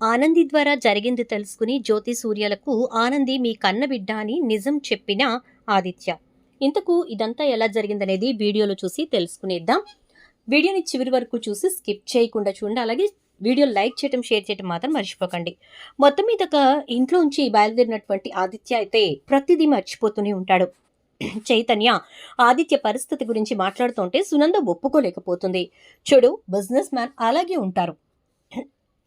ఆనంది ద్వారా జరిగింది తెలుసుకుని జ్యోతి సూర్యలకు ఆనంది మీ కన్న బిడ్డ అని నిజం చెప్పిన ఆదిత్య. ఇంతకు ఇదంతా ఎలా జరిగిందనేది వీడియోలో చూసి తెలుసుకునేద్దాం. వీడియోని చివరి వరకు చూసి స్కిప్ చేయకుండా చూడండి. అలాగే వీడియో లైక్ చేయటం షేర్ చేయటం మాత్రం మర్చిపోకండి. మొత్తం మీదగా ఇంట్లోంచి బయలుదేరినటువంటి ఆదిత్య అయితే ప్రతిదీ మర్చిపోతూనే ఉంటాడు. చైతన్య ఆదిత్య పరిస్థితి గురించి మాట్లాడుతుంటే సునంద ఒప్పుకోలేకపోతుంది. చూడు బిజినెస్ మ్యాన్ అలాగే ఉంటారు.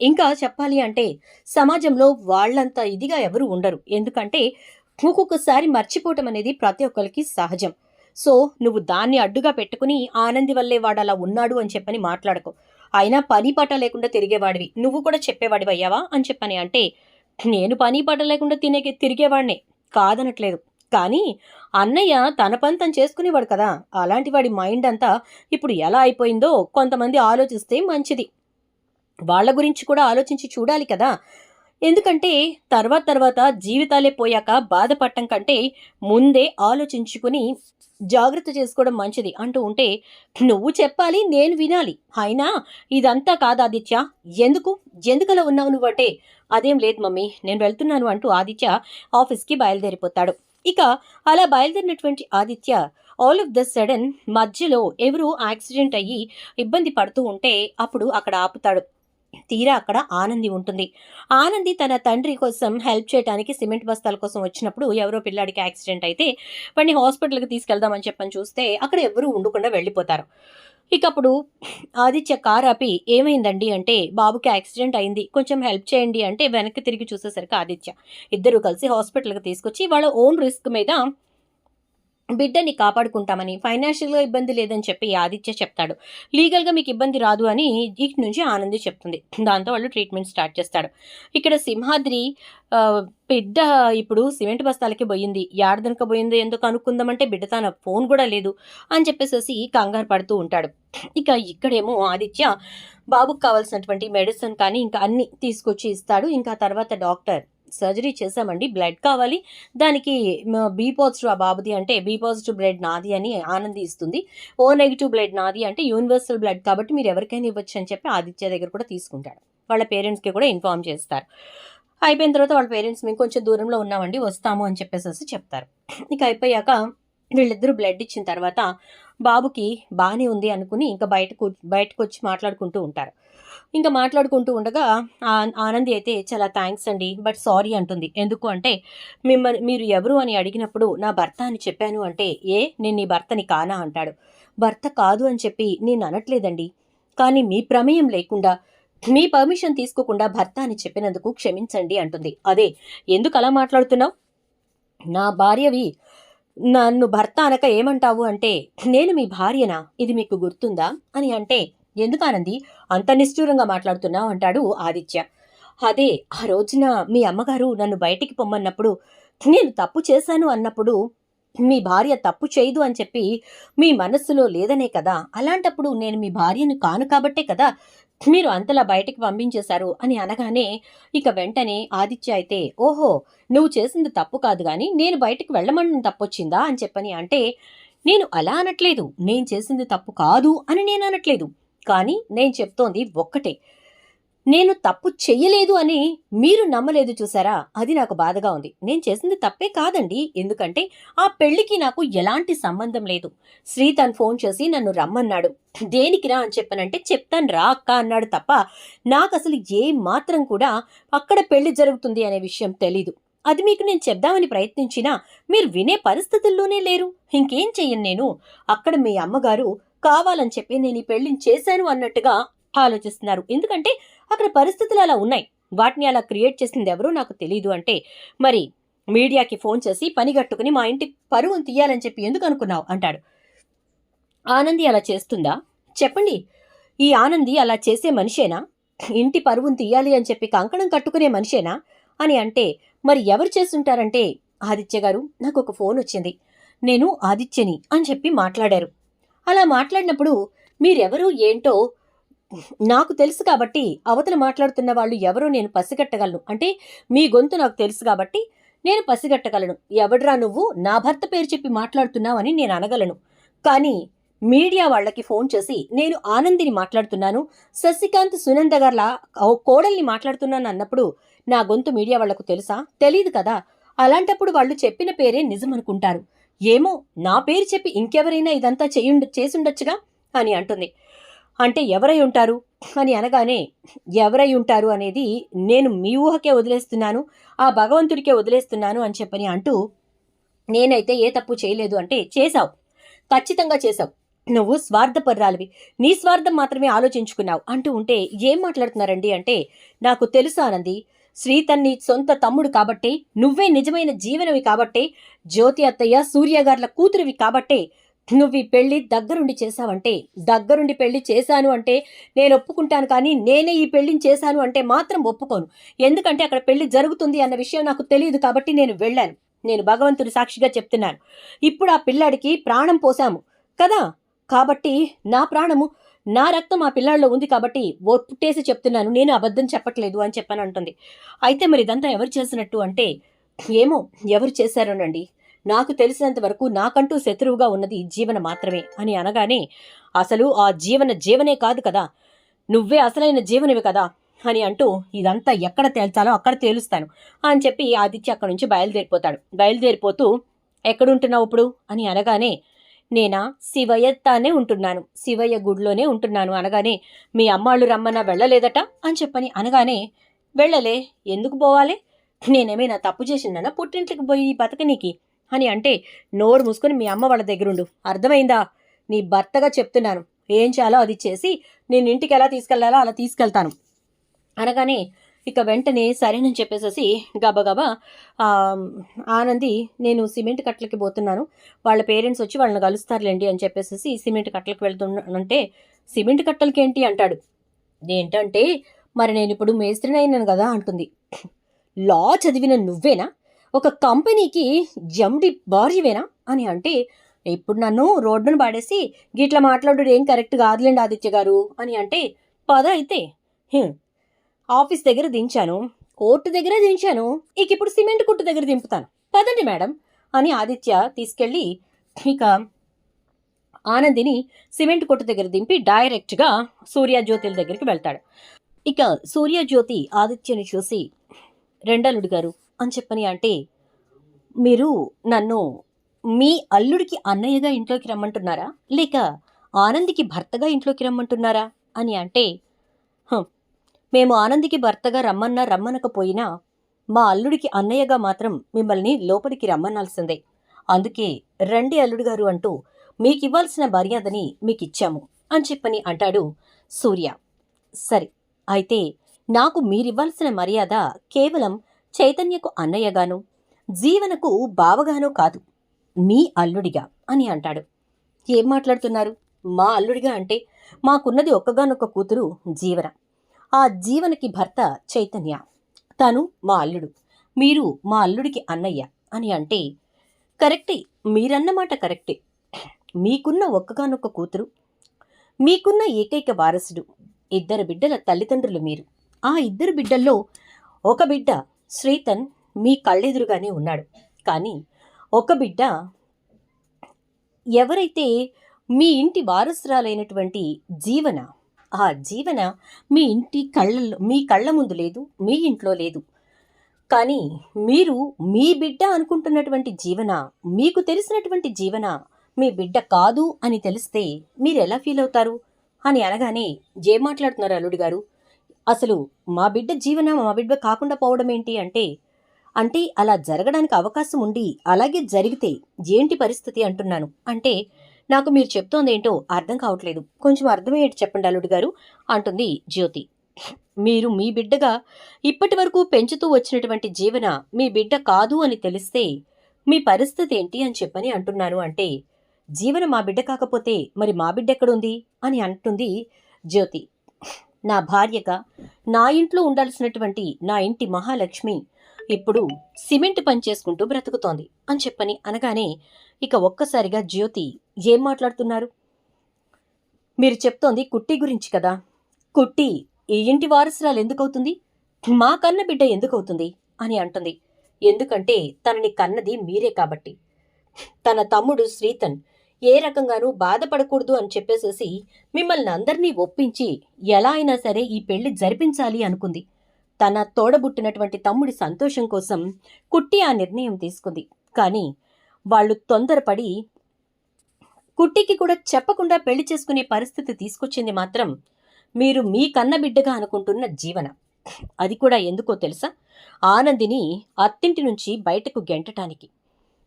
ఇంకా చెప్పాలి అంటే సమాజంలో వాళ్ళంత ఇదిగా ఎవరు ఉండరు. ఎందుకంటే ఒక్కొక్కసారి మర్చిపోవటం అనేది ప్రతి ఒక్కరికి సహజం. సో నువ్వు దాన్ని అడ్డుగా పెట్టుకుని ఆనంది వల్లే వాడు అలా ఉన్నాడు అని చెప్పని మాట్లాడకు. అయినా పని పాట లేకుండా తిరిగేవాడివి. నువ్వు కూడా చెప్పేవాడివి అయ్యావా అని చెప్పని అంటే నేను పని పాట లేకుండా తినే తిరిగేవాడినే. కాదనట్లేదు. కానీ అన్నయ్య తన పని తను చేసుకునేవాడు కదా. అలాంటి వాడి మైండ్ అంతా ఇప్పుడు ఎలా అయిపోయిందో కొంతమంది ఆలోచిస్తే మంచిది. వాళ్ళ గురించి కూడా ఆలోచించి చూడాలి కదా. ఎందుకంటే తర్వాత తర్వాత జీవితాలే పోయాక బాధపడటం కంటే ముందే ఆలోచించుకుని జాగ్రత్త చేసుకోవడం మంచిది అంటూ ఉంటే నువ్వు చెప్పాలి నేను వినాలి. అయినా ఇదంతా కాదు ఆదిత్య. ఎందుకు? ఎందుకలా ఉన్నావు నువ్వంటే అదేం లేదు మమ్మీ నేను వెళ్తున్నాను అంటూ ఆదిత్య ఆఫీస్కి బయలుదేరిపోతాడు. ఇక అలా బయలుదేరినటువంటి Aditya all of the sudden మధ్యలో ఎవరు యాక్సిడెంట్ అయ్యి ఇబ్బంది పడుతూ ఉంటే అప్పుడు అక్కడ ఆపుతాడు. తీరా అక్కడ ఆనంది ఉంటుంది. ఆనంది తన తండ్రి కోసం హెల్ప్ చేయడానికి సిమెంట్ బస్తాల కోసం వచ్చినప్పుడు ఎవరో పిల్లాడికి యాక్సిడెంట్ అయితే వాడిని హాస్పిటల్కి తీసుకెళ్దామని చెప్పని చూస్తే అక్కడ ఎవరూ ఉండకుండా వెళ్ళిపోతారు. ఇక అప్పుడు ఆదిత్య కార్ ఆపి ఏమైందండి? అంటే బాబుకి యాక్సిడెంట్ అయింది. కొంచెం హెల్ప్ చేయండి. అంటే వెనక్కి తిరిగి చూసేసరికి ఆదిత్య ఇద్దరు కలిసి హాస్పిటల్కి తీసుకొచ్చి వాళ్ళ ఓన్ రిస్క్ మీద బిడ్డని కాపాడుకుంటామని ఫైనాన్షియల్గా ఇబ్బంది లేదని చెప్పి ఆదిత్య చెప్తాడు. లీగల్గా మీకు ఇబ్బంది రాదు అని ఇటు నుంచి ఆనంది చెప్తుంది. దాంతో వాళ్ళు ట్రీట్మెంట్ స్టార్ట్ చేస్తాడు. ఇక్కడ సింహాద్రి బిడ్డ ఇప్పుడు సిమెంట్ బస్తాలకి పోయింది. యాడదనక పోయిందో. ఎందుకు అనుకుందామంటే బిడ్డ తన ఫోన్ కూడా లేదు అని చెప్పేసి కంగారు పడుతూ ఉంటాడు. ఇక ఇక్కడేమో ఆదిత్య బాబుకు కావాల్సినటువంటి మెడిసిన్ కానీ ఇంకా అన్ని తీసుకొచ్చి ఇస్తాడు. ఇంకా తర్వాత డాక్టర్ సర్జరీ చేశామండి బ్లడ్ కావాలి. దానికి బీ పాజిటివ్ ఆ బాబుది అంటే బీ పాజిటివ్ బ్లడ్ నాది అని ఆనంది ఇస్తుంది ఓ నెగిటివ్ బ్లడ్ నాది అంటే యూనివర్సల్ బ్లడ్ కాబట్టి మీరు ఎవరికైనా ఇవ్వచ్చు అని చెప్పి ఆదిత్య దగ్గర కూడా తీసుకుంటాడు. వాళ్ళ పేరెంట్స్కి కూడా ఇన్ఫార్మ్ చేస్తారు. అయిపోయిన తర్వాత వాళ్ళ పేరెంట్స్ మేము కొంచెం దూరంలో ఉన్నామండి వస్తాము అని చెప్పేసి చెప్తారు. ఇక అయిపోయాక వీళ్ళిద్దరూ బ్లడ్ ఇచ్చిన తర్వాత బాబుకి బాగానే ఉంది అనుకుని ఇంకా బయటకు బయటకు వచ్చి మాట్లాడుకుంటూ ఉంటారు. ఇంకా మాట్లాడుకుంటూ ఉండగా ఆనంది అయితే చాలా థ్యాంక్స్ అండి బట్ సారీ అంటుంది. ఎందుకు అంటే మిమ్మల్ని మీరు ఎవరు అని అడిగినప్పుడు నా భర్త అని చెప్పాను అంటే ఏ నేను నీ భర్తని కానా అంటాడు. భర్త కాదు అని చెప్పి నేను అనట్లేదండి. కానీ మీ ప్రమేయం లేకుండా మీ పర్మిషన్ తీసుకోకుండా భర్త అని చెప్పినందుకు క్షమించండి అంటుంది. అదే ఎందుకు అలా మాట్లాడుతున్నావు? నా భార్యవి నన్ను భర్త అనక ఏమంటావు అంటే నేను మీ భార్యనా? ఇది మీకు గుర్తుందా? అని అంటే ఎందుకానంది అంత నిష్ఠూరంగా మాట్లాడుతున్నావు అంటాడు ఆదిత్య. అదే ఆ రోజున మీ అమ్మగారు నన్ను బయటికి పొమ్మన్నప్పుడు నేను తప్పు చేశాను అన్నప్పుడు మీ భార్య తప్పు చేయదు అని చెప్పి మీ మనస్సులో లేదనే కదా? అలాంటప్పుడు నేను మీ భార్యను కాను కాబట్టే కదా మీరు అంతలా బయటికి పంపించేశారు అని అనగానే ఇక వెంటనే ఆదిత్య అయితే ఓహో నువ్వు చేసింది తప్పు కాదు కానీ నేను బయటికి వెళ్ళమని తప్పొచ్చిందా? అని చెప్పని అంటే నేను అలా అనట్లేదు. నేను చేసింది తప్పు కాదు అని నేను అనట్లేదు. కానీ నేను చెప్తోంది ఒక్కటే. నేను తప్పు చెయ్యలేదు అని మీరు నమ్మలేదు చూసారా? అది నాకు బాధగా ఉంది. నేను చేసింది తప్పే కాదండి. ఎందుకంటే ఆ పెళ్ళికి నాకు ఎలాంటి సంబంధం లేదు. శ్రీ తను ఫోన్ చేసి నన్ను రమ్మన్నాడు. దేనికి రా అని చెప్పనంటే చెప్తాను రా అక్క అన్నాడు తప్ప నాకు అసలు ఏ మాత్రం కూడా అక్కడ పెళ్ళి జరుగుతుంది అనే విషయం తెలీదు. అది మీకు నేను చెప్దామని ప్రయత్నించినా మీరు వినే పరిస్థితుల్లోనే లేరు. ఇంకేం చెయ్యను నేను? అక్కడ మీ అమ్మగారు కావాలని చెప్పి నేను ఈ పెళ్ళిని చేశాను అన్నట్టుగా ఆలోచిస్తున్నారు. ఎందుకంటే అక్కడ పరిస్థితులు అలా ఉన్నాయి. వాటిని అలా క్రియేట్ చేసింది ఎవరో నాకు తెలియదు అంటే మరి మీడియాకి ఫోన్ చేసి పనిగట్టుకుని మా ఇంటి పరువును తీయాలని చెప్పి ఎందుకు అనుకున్నావు? అంటాడు. ఆనంది అలా చేస్తుందా? చెప్పండి. ఈ ఆనంది అలా చేసే మనిషేనా? ఇంటి పరువును తీయాలి అని చెప్పి కంకణం కట్టుకునే మనిషేనా? అని అంటే మరి ఎవరు చేస్తుంటారంటే ఆదిత్య గారు నాకు ఒక ఫోన్ వచ్చింది. నేను ఆదిత్యని అని చెప్పి మాట్లాడారు. అలా మాట్లాడినప్పుడు మీరెవరు ఏంటో నాకు తెలుసు కాబట్టి అవతల మాట్లాడుతున్న వాళ్ళు ఎవరో నేను పసిగట్టగలను. అంటే మీ గొంతు నాకు తెలుసు కాబట్టి నేను పసిగట్టగలను. ఎవడ్రా నువ్వు? నా భర్త పేరు చెప్పి మాట్లాడుతున్నావని నేను అనగలను. కానీ మీడియా వాళ్ళకి ఫోన్ చేసి నేను ఆనందిని మాట్లాడుతున్నాను. శశికాంత్ సునంద గార్ల ఓ కోడల్ని మాట్లాడుతున్నాను అన్నప్పుడు నా గొంతు మీడియా వాళ్ళకు తెలుసా? తెలియదు కదా. అలాంటప్పుడు వాళ్ళు చెప్పిన పేరే నిజం అనుకుంటారు. ఏమో నా పేరు చెప్పి ఇంకెవరైనా ఇదంతా చేయుండ చేసుండొచ్చుగా అని అంటుంది. అంటే ఎవరై ఉంటారు? అని అనగానే ఎవరై ఉంటారు అనేది నేను మీ ఊహకే వదిలేస్తున్నాను ఆ భగవంతుడికే వదిలేస్తున్నాను అని చెప్పని అంటూ నేనైతే ఏ తప్పు చేయలేదు అంటే చేశావు. ఖచ్చితంగా చేశావు. నువ్వు స్వార్థపర్రాలివి. నీ స్వార్థం మాత్రమే ఆలోచించుకున్నావు అంటూ ఉంటే ఏం మాట్లాడుతున్నారండి అంటే నాకు తెలుసు ఆనంది శ్రీతన్ని సొంత తమ్ముడు కాబట్టే నువ్వే నిజమైన జీవనవి కాబట్టే జ్యోతి అత్తయ్య సూర్య గార్ల కూతురివి కాబట్టే నువ్వు ఈ పెళ్ళి దగ్గరుండి చేశావంటే దగ్గరుండి పెళ్ళి చేశాను అంటే నేను ఒప్పుకుంటాను కానీ నేనే ఈ పెళ్ళిని చేశాను అంటే మాత్రం ఒప్పుకోను. ఎందుకంటే అక్కడ పెళ్ళి జరుగుతుంది అన్న విషయం నాకు తెలియదు కాబట్టి నేను వెళ్ళాను. నేను భగవంతుడి సాక్షిగా చెప్తున్నాను. ఇప్పుడు ఆ పిల్లాడికి ప్రాణం పోసాము కదా? కాబట్టి నా ప్రాణము నా రక్తం ఆ పిల్లాడిలో ఉంది కాబట్టి ఓ పుట్టేసి చెప్తున్నాను. నేను అబద్ధం చెప్పట్లేదు అని చెప్పని అంటుంది. అయితే మరి ఇదంతా ఎవరు చేసినట్టు అంటే ఏమో ఎవరు చేశారోనండి నాకు తెలిసినంత వరకు నాకంటూ శత్రువుగా ఉన్నది జీవన మాత్రమే అని అనగానే అసలు ఆ జీవన జీవనే కాదు కదా నువ్వే అసలైన జీవనవి కదా అని అంటూ ఇదంతా ఎక్కడ తేల్చాలో అక్కడ తేలుస్తాను అని చెప్పి ఆదిత్య అక్కడి నుంచి బయలుదేరిపోతాడు. బయలుదేరిపోతూ ఎక్కడుంటున్నావు ఇప్పుడు? అని అనగానే నేనా? శివయ్యతానే ఉంటున్నాను. శివయ్య గుడిలోనే ఉంటున్నాను అనగానే మీ అమ్మాళ్ళు రమ్మన్నా వెళ్ళలేదట? అని చెప్పని అనగానే వెళ్ళలే. ఎందుకు పోవాలి? నేనేమైనా తప్పు చేసిందనా పుట్టింట్లకి పోయి బతకనీకి? అని అంటే నోరు మూసుకుని మీ అమ్మ వాళ్ళ దగ్గరుండు. అర్థమైందా? నీ భర్తగా చెప్తున్నాను. ఏం చేయాలో అది చేసి నేను ఇంటికి ఎలా తీసుకెళ్ళాలో అలా తీసుకెళ్తాను. అనగానే ఇక వెంటనే సరేనని చెప్పేసేసి గబగబా ఆనంది నేను సిమెంట్ కట్టలకి పోతున్నాను. వాళ్ళ పేరెంట్స్ వచ్చి వాళ్ళని కలుస్తారులేండి అని చెప్పేసి సిమెంట్ కట్టలకు వెళ్తున్నానంటే సిమెంట్ కట్టలకి ఏంటి అంటాడు. ఏంటంటే మరి నేను ఇప్పుడు మేస్త్రిని అయినాను కదా అంటుంది. లా చదివిన నువ్వేనా? ఒక కంపెనీకి జమ్డి భార్యవేనా అని అంటే ఇప్పుడు నన్ను రోడ్డును పాడేసి గిట్లా మాట్లాడు ఏం కరెక్ట్ కాదులేండి ఆదిత్య గారు అని అంటే పద అయితే. ఆఫీస్ దగ్గర దించాను కోర్టు దగ్గర దించాను ఇక ఇప్పుడు సిమెంట్ కుట్టు దగ్గర దింపుతాను. పదండి మేడం అని ఆదిత్య తీసుకెళ్ళి ఇక ఆనందిని సిమెంట్ కొట్టు దగ్గర దింపి డైరెక్ట్గా సూర్యజ్యోతిల దగ్గరికి వెళ్తాడు. ఇక సూర్యజ్యోతి ఆదిత్యని చూసి రెండలుడు గారు అని చెప్పని అంటే మీరు నన్ను మీ అల్లుడికి అన్నయ్యగా ఇంట్లోకి రమ్మంటున్నారా? లేక ఆనందికి భర్తగా ఇంట్లోకి రమ్మంటున్నారా? అని అంటే మేము ఆనందికి భర్తగా రమ్మన్నా రమ్మనకపోయినా మా అల్లుడికి అన్నయ్యగా మాత్రం మిమ్మల్ని లోపలికి రమ్మనాల్సిందే. అందుకే రండి అల్లుడు గారు అంటూ మీకు ఇవ్వాల్సిన మర్యాదని మీకు ఇచ్చాము అని చెప్పని అంటాడు సూర్య. సరే అయితే నాకు మీరివ్వాల్సిన మర్యాద కేవలం చైతన్యకు అన్నయ్యగాను జీవనకు బావగానో కాదు మీ అల్లుడిగా అని అంటాడు. ఏం మాట్లాడుతున్నారు? మా అల్లుడిగా అంటే మాకున్నది ఒక్కగానొక్క కూతురు జీవన. ఆ జీవనకి భర్త చైతన్య. తను మా అల్లుడు. మీరు మా అల్లుడికి అన్నయ్య అని అంటే కరెక్టే మీరన్నమాట కరెక్టే. మీకున్న ఒక్కగానొక్క కూతురు మీకున్న ఏకైక వారసుడు ఇద్దరు బిడ్డల తల్లిదండ్రులు మీరు. ఆ ఇద్దరు బిడ్డల్లో ఒక బిడ్డ శ్రీతన్ మీ కళ్ళెదురుగానే ఉన్నాడు. కానీ ఒక బిడ్డ ఎవరైతే మీ ఇంటి వారసురాలైనటువంటి జీవన ఆ జీవన మీ ఇంటి కళ్ళల్లో మీ కళ్ళ ముందు లేదు మీ ఇంట్లో లేదు. కానీ మీరు మీ బిడ్డ అనుకుంటున్నటువంటి జీవన మీకు తెలిసినటువంటి జీవన మీ బిడ్డ కాదు అని తెలిస్తే మీరు ఎలా ఫీల్ అవుతారు? అని అనగానే ఏం మాట్లాడుతున్నారు అల్లుడు గారు? అసలు మా బిడ్డ జీవన మా బిడ్డ కాకుండా పోవడం ఏంటి అంటే అంటే అలా జరగడానికి అవకాశం ఉండి అలాగే జరిగితే ఏంటి పరిస్థితి అంటున్నాను. అంటే నాకు మీరు చెప్తోంది ఏంటో అర్థం కావట్లేదు. కొంచెం అర్థమయ్యేటి చెప్పండి అల్లుడు గారు అంటుంది జ్యోతి. మీరు మీ బిడ్డగా ఇప్పటి వరకు పెంచుతూ వచ్చినటువంటి జీవన మీ బిడ్డ కాదు అని తెలిస్తే మీ పరిస్థితి ఏంటి అని చెప్పని అంటున్నాను అంటే జీవన మా బిడ్డ కాకపోతే మరి మా బిడ్డ ఎక్కడుంది అని అంటుంది జ్యోతి. నా భార్యగా నా ఇంట్లో ఉండాల్సినటువంటి నా ఇంటి మహాలక్ష్మి ఇప్పుడు సిమెంట్ పని చేసుకుంటూ బ్రతుకుతోంది అని చెప్పని అనగానే ఇక ఒక్కసారిగా జ్యోతి ఏం మాట్లాడుతున్నారు? మీరు చెప్తోంది కుట్టి గురించి కదా. కుట్టి ఈ ఇంటి వారసురాలు ఎందుకవుతుంది? మా కన్న బిడ్డ ఎందుకవుతుంది? అని అంటుంది. ఎందుకంటే తనని కన్నది మీరే కాబట్టి. తన తమ్ముడు శ్రీతన్ ఏ రకంగానూ బాధపడకూడదు అని చెప్పేసేసి మిమ్మల్ని అందరినీ ఒప్పించి ఎలా అయినా సరే ఈ పెళ్ళి జరిపించాలి అనుకుంది. తన తోడబుట్టినటువంటి తమ్ముడి సంతోషం కోసం కుట్టి ఆ నిర్ణయం తీసుకుంది. కానీ వాళ్ళు తొందరపడి కుట్టికి కూడా చెప్పకుండా పెళ్ళి చేసుకునే పరిస్థితి తీసుకొచ్చింది మాత్రం మీరు మీ కన్న బిడ్డగా అనుకుంటున్న జీవన. అది కూడా ఎందుకో తెలుసా? ఆనందిని అత్తింటి నుంచి బయటకు గెంటటానికి.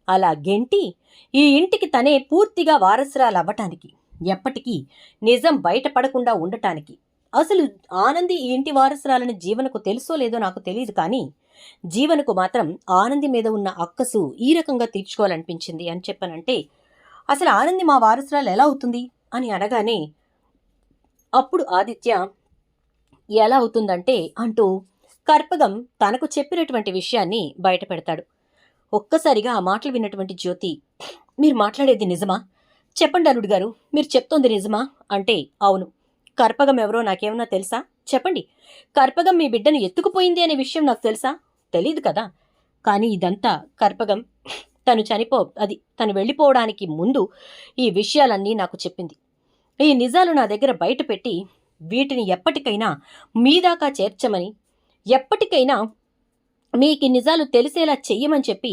అలా గెంటి ఈ ఇంటికి తనే పూర్తిగా వారసురాలు అవ్వటానికి ఎప్పటికీ నిజం బయటపడకుండా ఉండటానికి. అసలు ఆనంది ఈ ఇంటి వారసురాలని జీవనకు తెలుసో లేదో నాకు తెలియదు కానీ జీవనకు మాత్రం ఆనంది మీద ఉన్న అక్కసు ఈ రకంగా తీర్చుకోవాలనిపించింది అని చెప్పనంటే అసలు ఆనంది మా వారసురాలు ఎలా అవుతుంది? అని అనగానే అప్పుడు ఆదిత్య ఎలా అవుతుందంటే అంటూ కర్పగం తనకు చెప్పినటువంటి విషయాన్ని బయట పెడతాడు ఒక్కసారిగా ఆ మాటలు విన్నటువంటి జ్యోతి మీరు మాట్లాడేది నిజమా? చెప్పండి అల్లుడు గారు మీరు చెప్తోంది నిజమా? అంటే అవును. కర్పగం ఎవరో నాకేమన్నా తెలుసా? చెప్పండి. కర్పగం మీ బిడ్డను ఎత్తుకుపోయింది అనే విషయం నాకు తెలుసా? తెలియదు కదా. కానీ ఇదంతా కర్పగం తను చనిపో అది తను వెళ్ళిపోవడానికి ముందు ఈ విషయాలన్నీ నాకు చెప్పింది. ఈ నిజాలు నా దగ్గర బయటపెట్టి వీటిని ఎప్పటికైనా మీ దాకా చేర్చమని ఎప్పటికైనా మీకు నిజాలు తెలిసేలా చెయ్యమని చెప్పి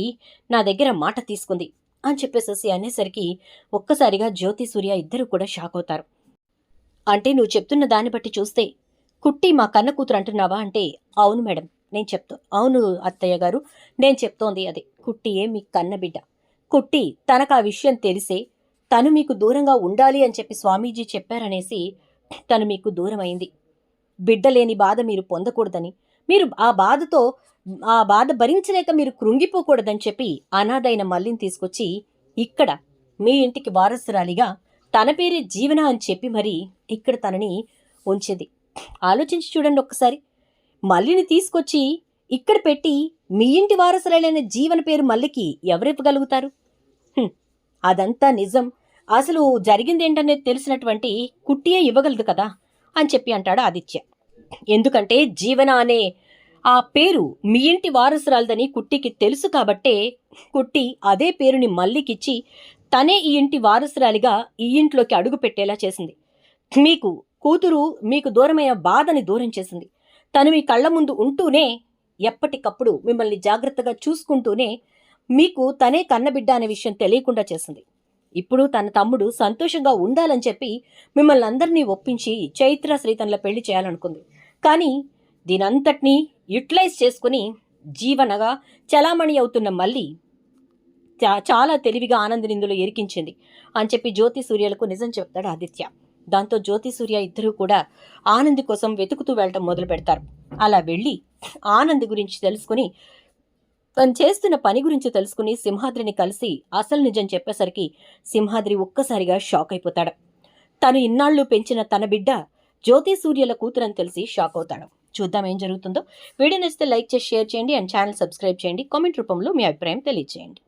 నా దగ్గర మాట తీసుకుంది అని చెప్పేసేసి అనేసరికి ఒక్కసారిగా జ్యోతి సూర్య ఇద్దరు కూడా షాక్ అవుతారు. అంటే నువ్వు చెప్తున్న దాన్ని బట్టి చూస్తే కుట్టి మా కన్న కూతురు అంటున్నావా అంటే అవును మేడం నేను చెప్తా అవును అత్తయ్య గారు నేను చెప్తోంది అదే. కుట్టియే మీ కన్న బిడ్డ. కుట్టి తనకు ఆ విషయం తెలిసే తను మీకు దూరంగా ఉండాలి అని చెప్పి స్వామీజీ చెప్పారనేసి తను మీకు దూరమైంది. బిడ్డ లేని బాధ మీరు పొందకూడదని మీరు ఆ బాధతో ఆ బాధ భరించలేక మీరు కృంగిపోకూడదని చెప్పి అనాథైన మల్లిని తీసుకొచ్చి ఇక్కడ మీ ఇంటికి వారసురాలిగా తన పేరే జీవన అని చెప్పి మరి ఇక్కడ తనని ఉంచింది. ఆలోచించి చూడండి ఒక్కసారి. మల్లిని తీసుకొచ్చి ఇక్కడ పెట్టి మీ ఇంటి వారసురాలైన జీవన పేరు మల్లికి ఎవరివ్వగలుగుతారు? అదంతా నిజం. అసలు జరిగింది ఏంటనేది తెలిసినటువంటి కుట్టియే ఇవ్వగలదు కదా అని చెప్పి అంటాడు ఆదిత్య. ఎందుకంటే జీవన అనే ఆ పేరు మీ ఇంటి వారసురాలదని కుట్టికి తెలుసు కాబట్టే కుట్టి అదే పేరుని మల్లికిచ్చి తనే ఈ ఇంటి వారసురాలిగా ఈ ఇంట్లోకి అడుగు పెట్టేలా చేసింది. మీకు కూతురు మీకు దూరమైన బాధని దూరం చేసింది. తను మీ కళ్ళ ముందు ఉంటూనే ఎప్పటికప్పుడు మిమ్మల్ని జాగ్రత్తగా చూసుకుంటూనే మీకు తనే కన్నబిడ్డ అనే విషయం తెలియకుండా చేసింది. ఇప్పుడు తన తమ్ముడు సంతోషంగా ఉండాలని చెప్పి మిమ్మల్ని అందరినీ ఒప్పించి చైత్ర శ్రీతన్ల పెళ్ళి చేయాలనుకుంది. కానీ దీనంతటినీ యూటిలైజ్ చేసుకుని జీవనగా చలామణి అవుతున్న మళ్ళీ చా- చాలా తెలివిగా ఆనందనిందులో ఎరికించింది. ఇరికించింది అని చెప్పి జ్యోతి సూర్యలకు నిజం చెప్తాడు ఆదిత్య. దాంతో జ్యోతి సూర్య ఇద్దరూ కూడా ఆనంది కోసం వెతుకుతూ వెళ్ళటం మొదలు పెడతారు. అలా వెళ్ళి ఆనంద్ గురించి తెలుసుకుని తను చేస్తున్న పని గురించి తెలుసుకుని సింహాద్రిని కలిసి అసలు నిజం చెప్పేసరికి సింహాద్రి ఒక్కసారిగా షాక్ అయిపోతాడు. తను ఇన్నాళ్ళు పెంచిన తన బిడ్డ జ్యోతి సూర్యల కూతురని తెలిసి షాక్ అవుతాడు. చూద్దాం ఏం జరుగుతుందో. వీడియో నచ్చితే లైక్ చేసి షేర్ చేయండి అండ్ ఛానల్ సబ్స్క్రైబ్ చేయండి. కామెంట్ రూపంలో మీ అభిప్రాయం తెలియజేయండి